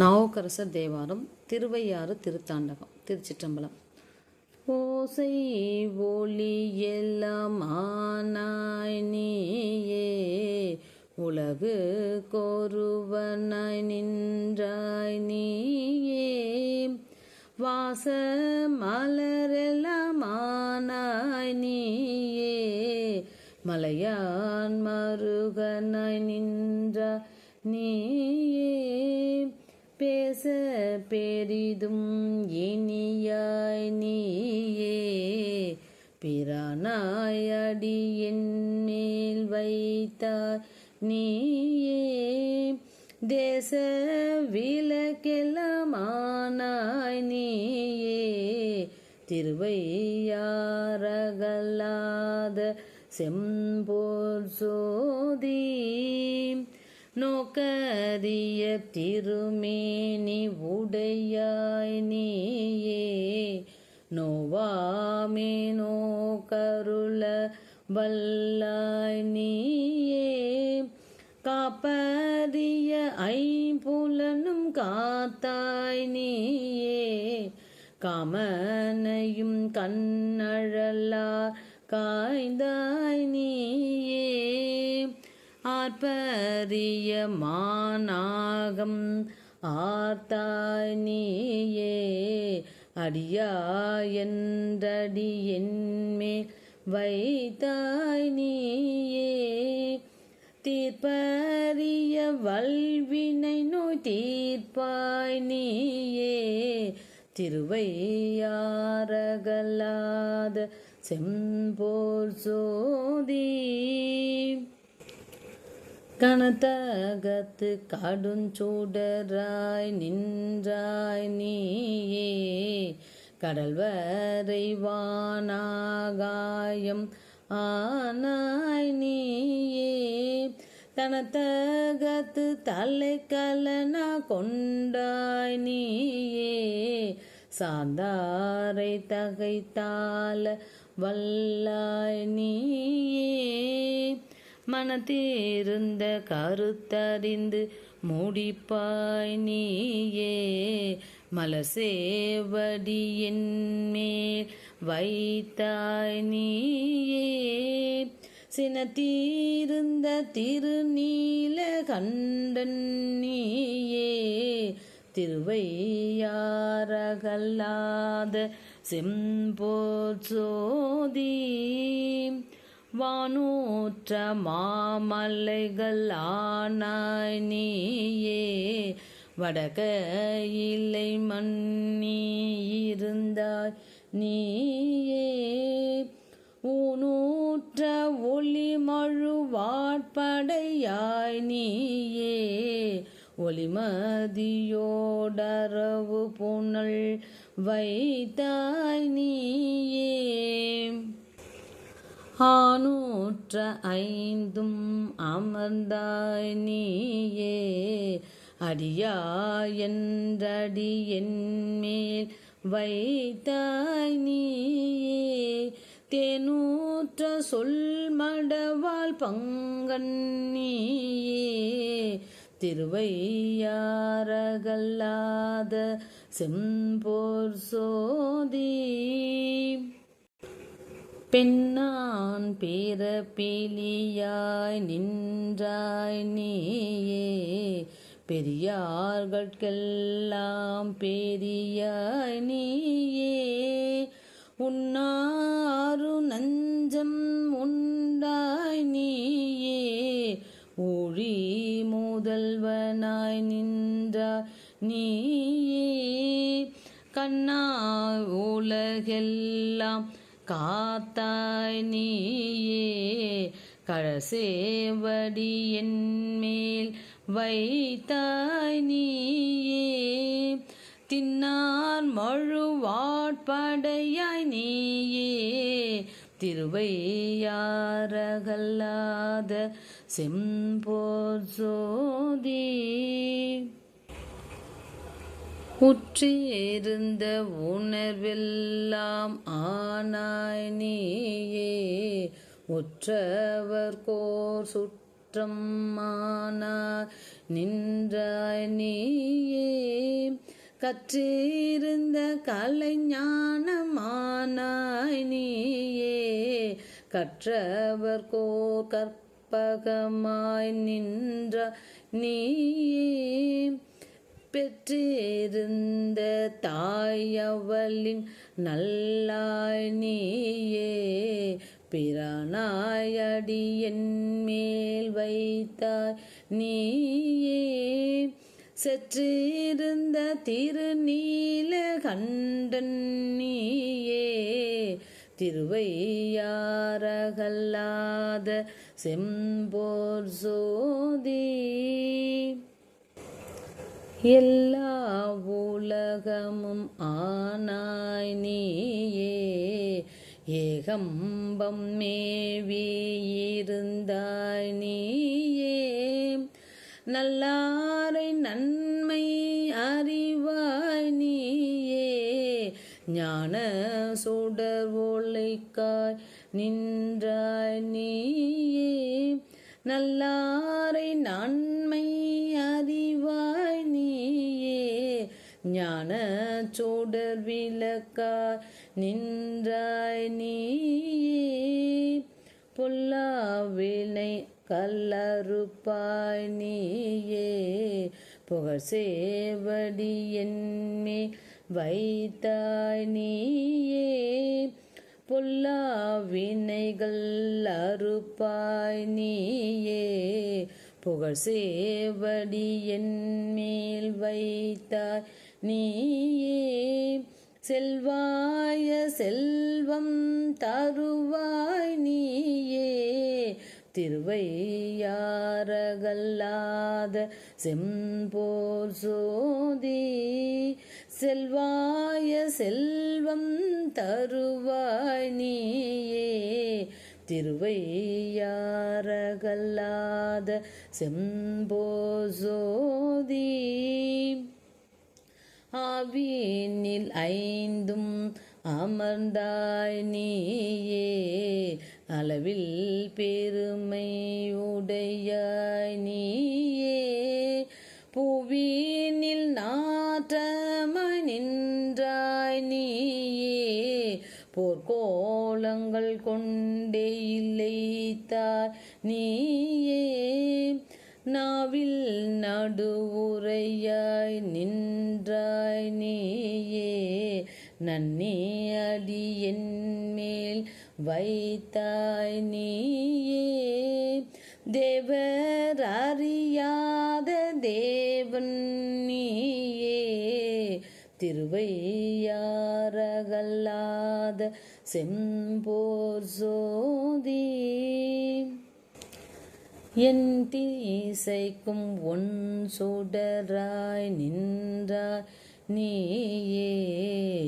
நாவுக்கரசர் தேவாரம் திருவையாறு திருத்தாண்டகம் திருச்சிற்றம்பலம். ஓசை ஒளி எல்லாம் நீயே உலகு கோருவனாய் நின்றாய் நீயே. வாச மலரெல்லாம் ஆனாய் நீயே மலையான் மருகனாய் நின்ற நீயே. பேச பெரிதும் இனியாய் நீயே. பிரானாய் அடி மேல் வைத்தாய் நீயே. தேச விளக்கெல்லாம் ஆனாய் நீயே. திருவையாரகல்லாத செம்போர் சோதீ நோக்கரிய திருமேனி உடையாய் நீயே. நோவாமே நோக்கருள வல்லாய் நீயே. காப்பரிய ஐம்புலனும் காத்தாய் நீயே. காமனையும் கண்ணழலா காய்ந்தாய் நீயே. ஆர்ப்பரிய மானாகம் ஆர்த்தாய் நீயே அடியாயன்றடி வைத்தாய் நீயே. தீர்ப்பரிய வல்வினை நோய் தீர்ப்பாய் நீயே. திருவையாரகலாத செம்போர் சோதீ. கனத்தகத்து கடுஞ்சூடராய் நின்றாய் நீயே. கடல் வரைவானாகாயம் ஆனாய் நீயே. தனத்தகத்து தலை கலனா கொண்டாய் நீயே. சாந்தாரை தகைத்தால வல்லாய் நீயே. மனத்தேருந்த கருத்தறிந்து முடிப்பாய் நீயே. மலசேவடியின் மேல் வைத்தாய் நீயே. சினத்தீர்ந்த திருநீல கண்டன் நீயே. திருவையாரகல்லாத செம்போர் சோதீ. வானூற்ற மாமலைகள் ஆனாய் நீயே வடக இல்லை மண்ணி இருந்தாய் நீயே. ஊனூற்ற ஒளி மழுவாட்படையாய் நீயே ஒளிமதியோடரவு புனல் வைத்தாய் நீயே. ஆனூற்ற ஐந்தும் அமர்ந்தாய் நீயே. அடியாயன்றடி என்மேல் வைத்தாய் நீயே. தேனூற்ற சொல் மடவாள் பங்கன் நீயே. திருவையாரகல்லாத செம்போர் சோதீ. பெண்ணான் பேரப்பிலியாய் நின்றாய் நீயே. பெரியார்கட்கெல்லாம் பெரியாய் நீயே. உன்னாரு நஞ்சம் உண்டாய் நீயே. ஒழி முதல்வனாய் நின்றாய் நீயே. கண்ணா உலகெல்லாம் காத்தாய் நீயே கரசேவடி என்மேல் வைத்தாய் நீயே. தின்னார் மழுவாட்படையாய் நீயே திருவையாரகல்லாத செம்போர் சோதி உற்றிருந்த உணர்வெல்லாம் ஆனாய் நீயே. உற்றவர் கோர் சுற்றம்மானாய் நின்றாய் நீயே. கற்றிருந்த கலைஞானமானாய் நீயே. கற்றவர் கோர் கற்பகமாய் நின்ற நீயே. பெற்றிருந்த தாயவளின் நல்லாய் நீயே பிரானாயடி மேல் வைத்தாய் நீயே. செற்றிருந்த திருநீல கண்டன் நீயே திருவையாரகல்லாத செம்போர் சோதி. எல்லா உலகமும் ஆனாய் நீயே. ஏகம்பம் மேவி இருந்தாய் நீயே. நல்லாரை நன்மை அறிவாய் நீயே. ஞான சுடர் ஒழைக்காய் நின்றாய் நீயே. நல்லாரை நான் ஞான சோடர் விளக்கார் நின்றாய் நீயே. பொல்லாவினை கல்லறுப்பாய் நீயே. புகழ் சேவடி என்மே வைத்தாய் நீயே. பொல்லா வினைகள் அறுப்பாய் நீயே. புகழ் சேவடி என் மேல் வைத்தாய் நீயே செல்வாய செல்வம் தருவாய் நீயே. திருவையாரகல்லாத செம்போர் சோதி செல்வாய செல்வம் தருவாய் நீயே. திருவையாரகல்லாத செம்போர் சோதி ஆவினில் ஐந்தும் அமர்ந்தாய் நீயே அளவில் பெருமை உடையாய் நீயே. புவினில் நாற்றமாய் நின்றாய் நீயே போர்க்கோலங்கள் கொண்டே இல்லைத்தார் நீயே. நாவில் நடுவுரையாய் நின் நன்னே அடி என் மேல் வைத்தாய் நீயே. தேவர் அறியாத தேவன் நீயே. திருவையாரகல்லாத செம்போர் சோதி. என் தீசைக்கும் ஒன் சுடராய் நின்றாய். நீயே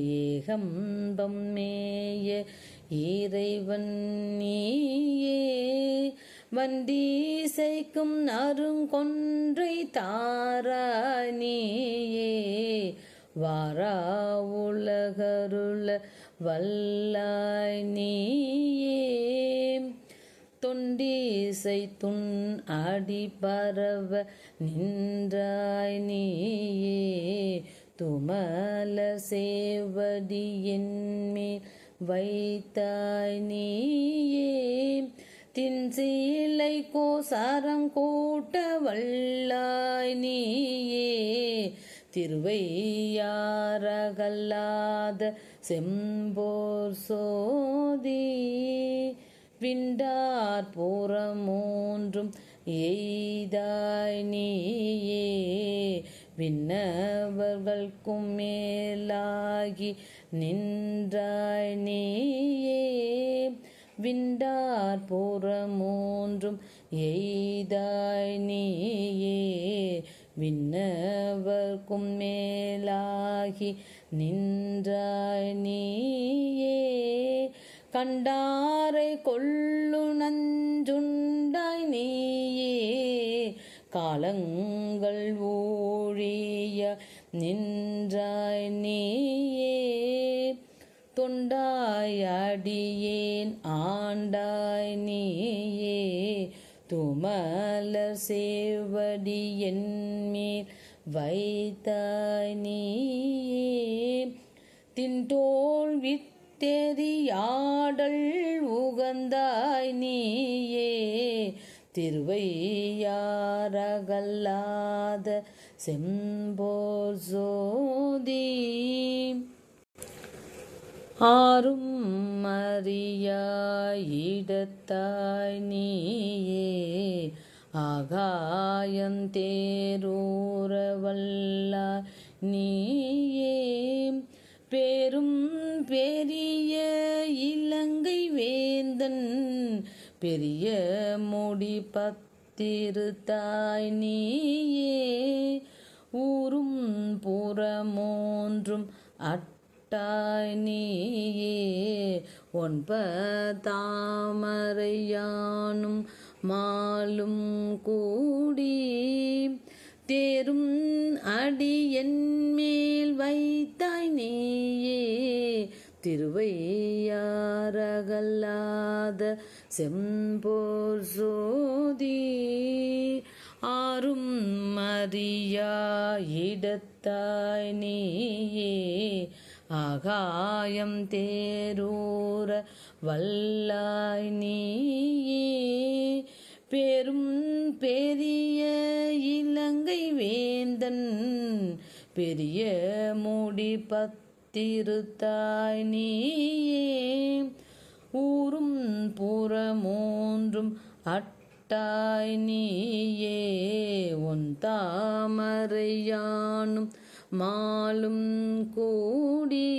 ஏகம்பம் மேய இறைவன் நீயே. வந்தீசைக்கும் அருங்கொன்றை தாராய் நீயே. வாரா உலகருள வல்லாய் நீயே. தொண்டீசை துன் அடி பரவ நின்றாய் நீயே. துமல சேவடி என்மேல் வைத்தாய் நீயே. தின்சீலை கோசாரங்கூட்ட வல்லாய் நீயே. திருவையாரகல்லாத செம்போர் சோதி. விண்டார் புறமூன்றும் எய்தாய் நீயே. விண்ணவர்களுக்கும் மேலாகி நின்றாய் நீயே. விண்டார் புறமூன்றும் எய்தாய் நீயே. விண்ணவர்க்கும் மேலாகி நின்றாய் நீயே. கண்டாரை கொள்ளு நஞ்சுண்டாய் நீயே. காலங்கள் ஊழிய நின்றாய் நீயே. தொண்டாய் அடியேன் ஆண்டாய் நீயே. துமலர் சேவடி என்மேல் வைத்தாய் நீயே. தின்தோல் விட்டெறியாடல் உகந்தாய் நீயே. திருவையாரகல்லாத செம்போர் சோதி ஆறும் அறியாயிடத்தாய் நீயே ஆகாயந்தேரூரவல்லாய் நீயே. பெரும் பெரிய இலங்கை வேந்தன் பெரிய முடி பத்திருத்தாய் நீயே. ஊரும் புறமோன்றும் அட்டாய் நீயே. ஒன்பதாமரையானும் மாலும் கூடி தேரும் அடியன் மேல் வைத்தாய் நீயே. திருவையாரகல்லாத செம்போர் சோதி ஆறும் மரியா இடத்தாய் நீயே. ஆகாயம் தேரூர வல்லாய் நீயே. பெரும் பெரிய இலங்கை வேந்தன் பெரிய மூடி பத்து பத்திருத்தாய் நீயே. ஊரும் புறமூன்றும் அட்டாய் நீயே. உன் தாமரையானும் மாலும் கூடி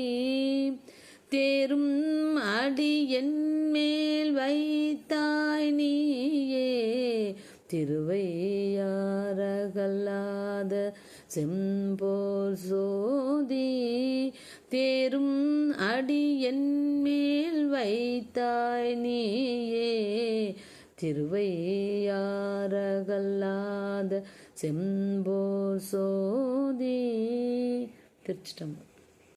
தேரும் அடியன் மேல் வைத்தாய் நீயே. திருவையாரகல்லாத செம்போர் சோதி தேரும் அடியன் மேல் வைத்தாய் நீயே. திருவையாரகல்லாத செம்போர் சோதி. திருச்சிட்டம்பரம்